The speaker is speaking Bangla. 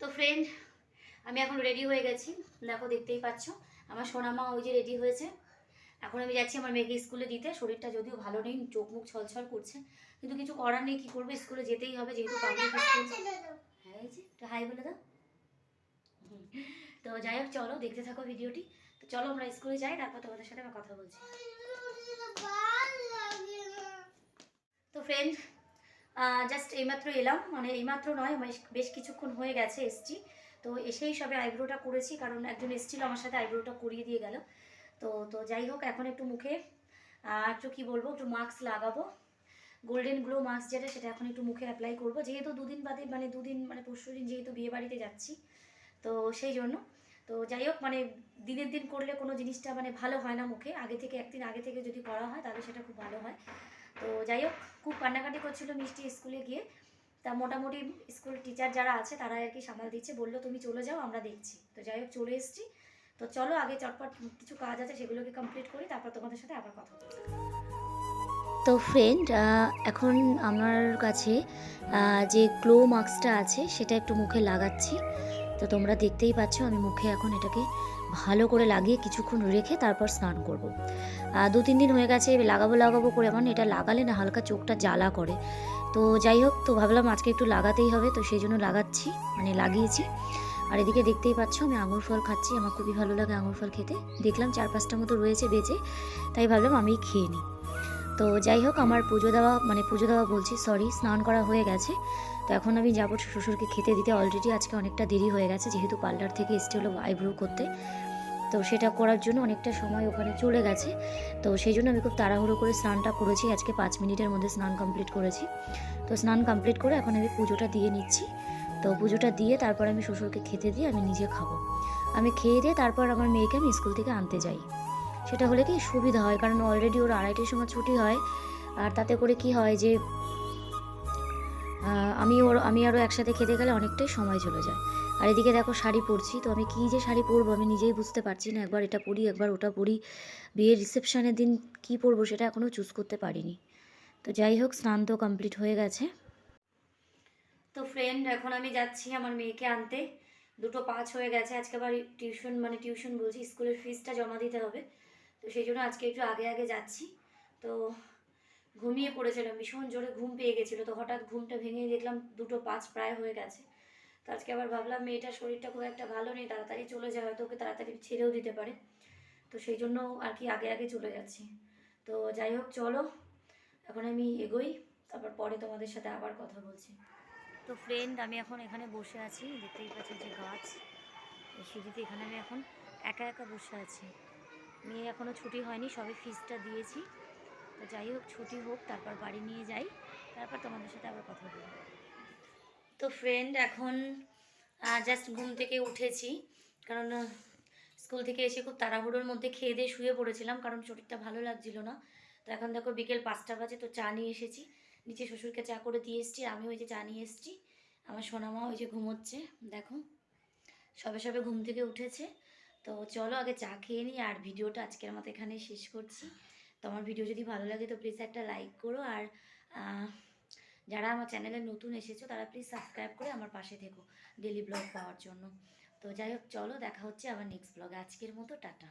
তো ফ্রেন্ড আমি এখন রেডি হয়ে গেছি। দেখো দেখতেই পাচ্ছ আমার সোনামা ওই যে রেডি হয়েছে। এখন আমি যাচ্ছি আমার মেয়েকে স্কুলে দিতে। শরীরটা যদিও ভালো নেই চোখ মুখ ছলছল করছে। কিন্তু কিছু করার নেই কী করব? স্কুলে যেতেই হবে যেহেতু পাবলিক স্কুল হ্যাঁ এই যে একটু হাই বলে দাও। তো যাই হোক চলো দেখতে থাকো ভিডিওটি তো চলো আমরা স্কুলে যাই তারপর তোমাদের সাথে আমরা কথা বলছি। তো ফ্রেন্ড জাস্ট এইমাত্র এলাম। মানে এইমাত্র নয়, বেশ- কিছুক্ষণ হয়ে গেছে এসছি। তো এসেই সবে আইব্রোটা করেছি, কারণ একজন এসেছিল আমার সাথে আইব্রোটা করিয়ে দিয়ে গেল। তো তো যাই হোক, এখন একটু মুখে একটু কী বলব, একটু মাস্ক লাগাবো। গোল্ডেন গ্লো মাস্ক যেটা, সেটা এখন একটু মুখে অ্যাপ্লাই করব। যেহেতু দুদিন বাদে মানে দুদিন মানে পরশু দিন যেহেতু বিয়ে বাড়িতে যাচ্ছি, তো সেই জন্য। তো যাই হোক মানে দিনের দিন করলে কোনো জিনিসটা মানে ভালো হয় না মুখে। আগে থেকে, একদিন আগে থেকে যদি করা হয়, তাহলে সেটা খুব ভালো হয়। তো যাই হোক, খুব কান্নাকাটি করছিল মিষ্টি স্কুলে গিয়ে। তা মোটামুটি স্কুল টিচার যারা আছে, তারা আর কি সামাল দিচ্ছে, বলল, তুমি চলে যাও, আমরা দেখছি। তো যাই হোক, চলে এসেছি। তো চলো, আগে চটপট কিছু কাজ আছে, সেগুলোকে কমপ্লিট করি, তারপর তোমাদের সাথে আবার কথা বলছি তো ফ্রেন্ড এখন আমার কাছে যে গ্লো মাস্কটা আছে, সেটা একটু মুখে লাগাচ্ছি। তো তোমরা দেখতেই পাচ্ছ, আমি মুখে এখন এটাকে ভালো করে লাগিয়ে কিছুক্ষণ রেখে তারপর স্নান করব। দু, তিন দিন হয়ে গেছে লাগাবো লাগাবো করে এখন এটা লাগালে না হালকা চোখটা জ্বালা করে। তো যাই হোক, তো ভাবলাম আজকে একটু লাগাতেই হবে, তো সেই জন্য লাগাচ্ছি মানে লাগিয়েছি। আর এদিকে দেখতেই পাচ্ছ, আমি আঙুর ফল খাচ্ছি, আমার খুবই ভালো লাগে আঙুর ফল খেতে। দেখলাম চার পাঁচটা মতো রয়েছে বেঁচে, তাই ভাবলাম আমি খেয়ে নিই। তো যাই হোক, আমার পুজো দেওয়া মানে পুজো দেওয়া বলছি সরি স্নান করা হয়ে গেছে। তো এখন আমি যাব শ্বশুরকে খেতে দিতে অলরেডি আজকে অনেকটা দেরি হয়ে গেছে, যেহেতু পার্লার থেকে এসছে হলো আইব্রো করতে। তো সেটা করার জন্য অনেকটা সময় ওখানে চলে গেছে। তো সেই জন্য আমি খুব তাড়াহুড়ো করে স্নানটা করেছি, আজকে পাঁচ মিনিটের মধ্যে স্নান কমপ্লিট করেছি। তো স্নান কমপ্লিট করে এখন আমি পুজোটা দিয়ে নিচ্ছি। তো পুজোটা দিয়ে তারপর আমি শ্বশুরকে খেতে দিয়ে আমি নিজে খাব। আমি খেয়ে দিয়ে তারপর আমার মেয়েকে আমি স্কুল থেকে আনতে যাই। সেটা হলে কি সুবিধা হয়? কারণ অলরেডি ওর আড়াইটের সময় ছুটি হয়। আর তাতে করে কি হয় যে আমি ওর, আমি আরও একসাথে খেতে গেলে অনেকটাই সময় চলে যায়। আর এদিকে দেখো শাড়ি পরছি। তো আমি কী যে শাড়ি পরবো আমি নিজেই বুঝতে পারছি না। একবার এটা পরি, একবার ওটা পরি। বিয়ের রিসেপশানের দিন কী পরবো সেটা এখনও চুজ করতে পারিনি। তো যাই হোক, স্নান তো কমপ্লিট হয়ে গেছে। তো ফ্রেন্ড এখন আমি যাচ্ছি আমার মেয়েকে আনতে। দুটো পাঁচ হয়ে গেছে। আজকে আবার টিউশন মানে টিউশন বলছি, স্কুলের ফিসটা জমা দিতে হবে। তো সেই জন্য আজকে একটু আগে আগে যাচ্ছি। তো ঘুমিয়ে পড়েছিলাম, ভীষণ জোরে ঘুম পেয়ে গেছিল। তো হঠাৎ ঘুমটা ভেঙে দেখলাম দুটো পাঁচ প্রায় হয়ে গেছে। তো আজকে আবার ভাবলাম মেয়েটার শরীরটা খুব একটা ভালো নেই, তাড়াতাড়ি চলে যায়, হয়তো ওকে তাড়াতাড়ি ছেড়েও দিতে পারে। তো সেই জন্য আর কি আগে আগে চলে যাচ্ছি। তো যাই হোক, চলো, এখন আমি এগোই, তারপর পরে তোমাদের সাথে আবার কথা বলছি। তো ফ্রেন্ড আমি এখন এখানে বসে আছি, দেখতেই পাচ্ছি যে গাছ সিঁড়িতে এখানে আমি এখন একা একা বসে আছি। মেয়ে এখনও ছুটি হয়নি, সবে ফিজটা দিয়েছি। তো যাই হোক, ছুটি হোক, তারপর বাড়ি নিয়ে যাই। তারপর তোমাদের সাথে আবার কথা বলব। তো ফ্রেন্ড এখন জাস্ট ঘুম থেকে উঠেছি। কারণ স্কুল থেকে এসে খুব তাড়াহুড়োর মধ্যে খেয়ে দিয়ে শুয়ে পড়েছিলাম, কারণ শরীরটা ভালো লাগছিল না। তো এখন দেখো, বিকেল পাঁচটা বাজে, তো চা নিয়ে এসেছি। নিচে শ্বশুরকে চা করে দিয়ে এসেছি, আমি ওই যে চা নিয়ে এসেছি। আমার সোনামা ওই যে ঘুমোচ্ছে, দেখো। সবে সবে ঘুম থেকে উঠেছে। তো চলো আগে চা খেয়ে নিই আর ভিডিওটা আজকের মতো এখানে শেষ করছি। তো আমার ভিডিও যদি ভালো লাগে তো প্লিজ একটা লাইক করো আর যারা আমার চ্যানেলে নতুন এসেছ তারা প্লিজ সাবস্ক্রাইব করে আমার পাশে থেকো ডেলি ব্লগ পাওয়ার জন্য। তো যাই হোক, চলো দেখা হচ্ছে আবার নেক্সট ব্লগে আজকের মতো টাটা।